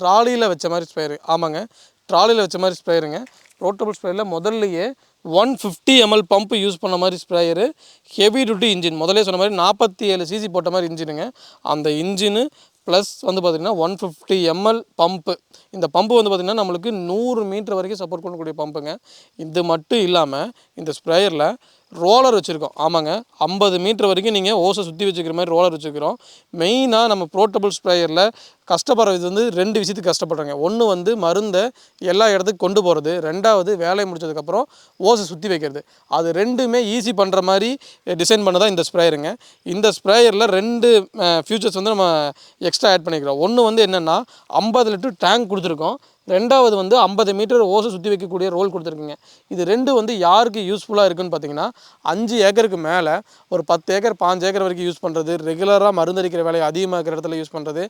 ட்ராலியில் வச்ச மாதிரி ஸ்ப்ரேயரு. ஆமாங்க. ட்ராலியில் வச்ச மாதிரி ஸ்ப்ரேயருங்க. ரோட்டபிள் ஸ்ப்ரேயரில் முதல்லையே one fifty ML pump use பண்ண மாதிரி ஸ்ப்ரேயரு. Heavy duty engine. முதலே சொன்ன மாதிரி நாற்பத்தி ஏழு சிசி போட்ட மாதிரி இன்ஜினுங்க. அந்த இன்ஜினு ப்ளஸ் வந்து பார்த்திங்கன்னா ஒன் ஃபிஃப்டி எம்எல் பம்ப்பு இந்த பம்பு வந்து பார்த்திங்கன்னா நம்மளுக்கு நூறு மீட்டர் வரைக்கும் சப்போர்ட் பண்ணக்கூடிய பம்புங்க. இது மட்டும் இல்லாமல் இந்த ஸ்ப்ரேயரில் ரோலர் வச்சுருக்கோம். ஆமாங்க. ஐம்பது மீட்டர் வரைக்கும் நீங்கள் ஓசை சுற்றி வச்சுக்கிற மாதிரி ரோலர் வச்சுருக்கிறோம். மெயினாக நம்ம ப்ரோட்டபிள் ஸ்ப்ரேயரில் கஷ்டப்படுறது வந்து ரெண்டு விஷயத்துக்கு கஷ்டப்படுறாங்க. ஒன்று வந்து மருந்தை எல்லா இடத்துக்கும் கொண்டு போகிறது ரெண்டாவது வேலையை முடிச்சதுக்கப்புறம் ஓசை சுற்றி வைக்கிறது. அது ரெண்டுமே ஈஸி பண்ணுற மாதிரி டிசைன் பண்ணதான் இந்த ஸ்ப்ரேயருங்க இந்த ஸ்ப்ரேயரில் ரெண்டு ஃபியூச்சர்ஸ் வந்து நம்ம எக்ஸ்ட்ரா ஆட் பண்ணிக்கிறோம். ஒன்று வந்து என்னென்னா ஐம்பது லிட்டர் டேங்க் கொடுத்துருக்கோம். ரெண்டாவது வந்து ஐம்பது மீட்டர் ஓசை சுற்றி வைக்கக்கூடிய ரோல் கொடுத்துருக்குங்க. இது ரெண்டு வந்து யாருக்கு யூஸ்ஃபுல்லாக இருக்குன்னு பார்த்தீங்கன்னா அஞ்சு ஏக்கருக்கு மேலே ஒரு பத்து ஏக்கர் பாஞ்சு ஏக்கர் வரைக்கும் யூஸ் பண்ணுறது ரெகுலராக மருந்தடிக்கிற வேலையை அதிகமாக இருக்கிற இடத்துல யூஸ் பண்ணுறது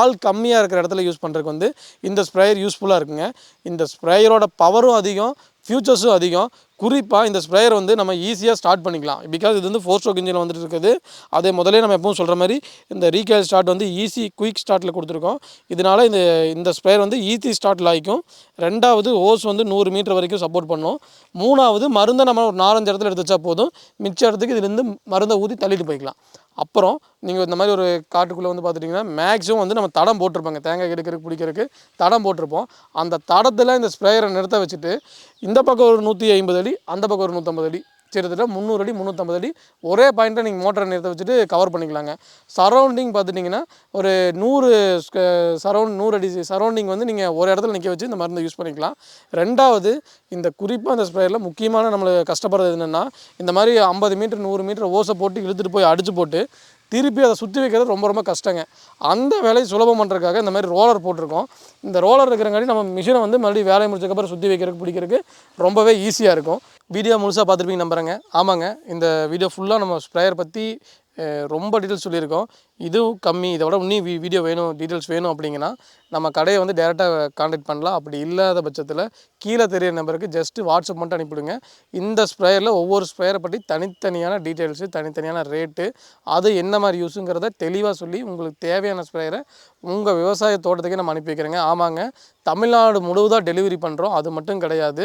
ஆள் கம்மியாக இருக்கிற இடத்துல யூஸ் பண்ணுறதுக்கு வந்து இந்த ஸ்ப்ரேயர் யூஸ்ஃபுல்லாக இருக்குங்க. இந்த ஸ்ப்ரேயரோட பவரும் அதிகம் ஃபியூச்சர்ஸும் அதிகம் குறிப்பாக இந்த ஸ்ப்ரேயர் வந்து நம்ம ஈஸியாக ஸ்டார்ட் பண்ணிக்கலாம். பிகாஸ் இது வந்து ஃபோர் ஸ்ட்ரோக் இன்ஜினில் வந்துட்டு இருக்குது. அதே முதலே நம்ம எப்பவும் சொல்கிற மாதிரி இந்த ரீகேல் ஸ்டார்ட் வந்து ஈஸி குயிக் ஸ்டார்ட்டில் கொடுத்துருக்கோம். இதனால் இந்த இந்த ஸ்ப்ரேயர் வந்து ஈஸி ஸ்டார்ட்டில் ஆகிக்கும் ரெண்டாவது ஓஸ் வந்து நூறு மீட்டர் வரைக்கும் சப்போர்ட் பண்ணும். மூணாவது மருந்தை நம்ம ஒரு நாலஞ்சு இடத்துல எடுத்து வச்சா போதும். மிச்ச இடத்துக்கு இதுலேருந்து மருந்தை ஊற்றி தள்ளிட்டு போய்க்கலாம். அப்புறம் நீங்கள் இந்த மாதிரி ஒரு காட்டுக்குள்ளே வந்து பார்த்துட்டிங்கன்னா மேக்ஸிமம் வந்து நம்ம தடம் போட்டிருப்பாங்க. தேங்காய் எடுக்கிறதுக்கு பிடிக்கிறதுக்கு தடம் போட்டிருப்போம். அந்த தடத்தில் இந்த ஸ்ப்ரேயரை நிறுத்த வச்சுட்டு இந்த பக்கம் ஒரு நூற்றி ஐம்பது அடி அந்த பக்கம் ஒரு நூற்றம்பது அடி கிட்டத்தட்ட முந்நூறு அடி முந்நூற்றம்பது அடி. ஒரே பாயிண்ட்டை நீங்கள் மோட்டரை நிறுத்த வச்சுட்டு கவர் பண்ணிக்கலாங்க. சரௌண்டிங் பார்த்துட்டிங்கன்னா ஒரு நூறு சரௌண்ட் நூறு அடி சரௌண்டிங் வந்து நீங்கள் ஒரு இடத்துல நிற்க வச்சு இந்த மருந்தை யூஸ் பண்ணிக்கலாம். ரெண்டாவது இந்த குறிப்பாக அந்த ஸ்ப்ரேயரில் முக்கியமான நம்மளுக்கு கஷ்டப்படுறது என்னென்னா இந்த மாதிரி ஐம்பது மீட்டர் நூறு மீட்டர் ஓசை போட்டு இழுத்துட்டு போய் அடிச்சு போட்டு திருப்பி அதை சுற்றி வைக்கிறது ரொம்ப ரொம்ப கஷ்டங்க. அந்த வேலையை சுலபம் பண்ணுறதுக்காக இந்த மாதிரி ரோலர் போட்டிருக்கோம். இந்த ரோலர் இருக்கிறங்காட்டி நம்ம மிஷினை வந்து மறுபடியும் வேலையை முடிச்சதுக்கப்புறம் சுற்றி வைக்கிறதுக்கு பிடிக்கிறதுக்கு ரொம்பவே ஈஸியாக இருக்கும். வீடியோ முழுசாக பார்த்துருப்பீங்க நம்புகிறேங்க ஆமாங்க. இந்த வீடியோ ஃபுல்லாக நம்ம ஸ்ப்ரேயர் பற்றி ரொம்ப டீட்டெயில்ஸ் சொல்லியிருக்கோம். இதுவும் கம்மி இதை விட இன்னும் வீ வீடியோ வேணும் டீட்டெயில்ஸ் வேணும் அப்படிங்கன்னா நம்ம கடையை வந்து டேரெக்டாக காண்டாக்ட் பண்ணலாம். அப்படி இல்லாத பட்சத்தில் கீழே தெரிய நம்பருக்கு ஜஸ்ட்டு வாட்ஸ்அப் மட்டும் அனுப்பிவிடுங்க. இந்த ஸ்ப்ரேயரில் ஒவ்வொரு ஸ்ப்ரேயரை பற்றி தனித்தனியான டீட்டெயில்ஸு தனித்தனியான ரேட்டு அது என்ன மாதிரி யூஸுங்கிறத தெளிவாக சொல்லி உங்களுக்கு தேவையான ஸ்ப்ரேயரை உங்கள் விவசாய தோட்டத்துக்கே நம்ம அனுப்பி வைக்கிறேங்க. ஆமாங்க தமிழ்நாடு முழுவதாக டெலிவரி பண்ணுறோம் அது மட்டும் கிடையாது.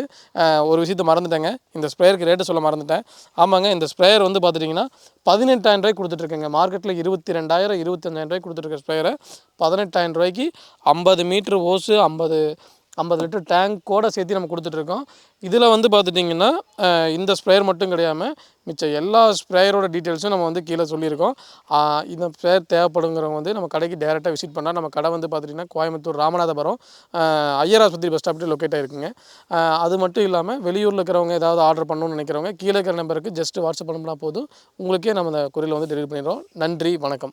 ஒரு விஷயத்த மறந்துட்டேங்க. இந்த ஸ்ப்ரேயருக்கு ரேட்டு சொல்ல மறந்துட்டேன். ஆமாங்க இந்த ஸ்ப்ரேயர் வந்து பார்த்துட்டிங்கன்னா பதினெட்டாயிரம் ரூபாய் கொடுத்துட்ருக்கேங்க மார்க்கெட்டில் இருபத்தி ரெண்டாயிரம் இருபத்தஞ்சாயிரம் ரூபாய்க்கு கொடுத்துருக்க ஸ்ப்ரேயரை பதினெட்டாயிரம் ரூபாய்க்கு ஐம்பது மீட்ரு ஓஸு ஐம்பது ஐம்பது லிட்டர் டேங்க்கோடு சேர்த்து நம்ம கொடுத்துட்ருக்கோம். இதில் வந்து பார்த்துட்டிங்கன்னா இந்த ஸ்ப்ரேயர் மட்டும் கிடையாமல் மிச்ச எல்லா ஸ்ப்ரேயரோட டீட்டெயில்ஸும் நம்ம வந்து கீழே சொல்லியிருக்கோம். இந்த ஸ்ப்ரேயர் தேவைப்படுங்கிறவங்க வந்து நம்ம கடைக்கு டேரெக்டாக விசிட் பண்ணால் நம்ம கடை வந்து பார்த்துட்டிங்கன்னா கோயம்புத்தூர் ராமநாதபுரம் ஐயர் ஆஸ்பத்திரி பஸ் ஸ்டாப்ட்டு லொக்கேட் ஆகிருக்குங்க அது மட்டும் இல்லாமல் வெளியூரில் இருக்கிறவங்க ஏதாவது ஆர்டர் பண்ணணும்னு நினைக்கிறவங்க கீழே இருக்கிற நம்பருக்கு ஜஸ்ட் வாட்ஸ்அப் பண்ணோம்னா போதும். உங்களுக்கே நம்ம அந்த குரலில் வந்து டெலிவரி பண்ணிடுறோம். நன்றி வணக்கம்.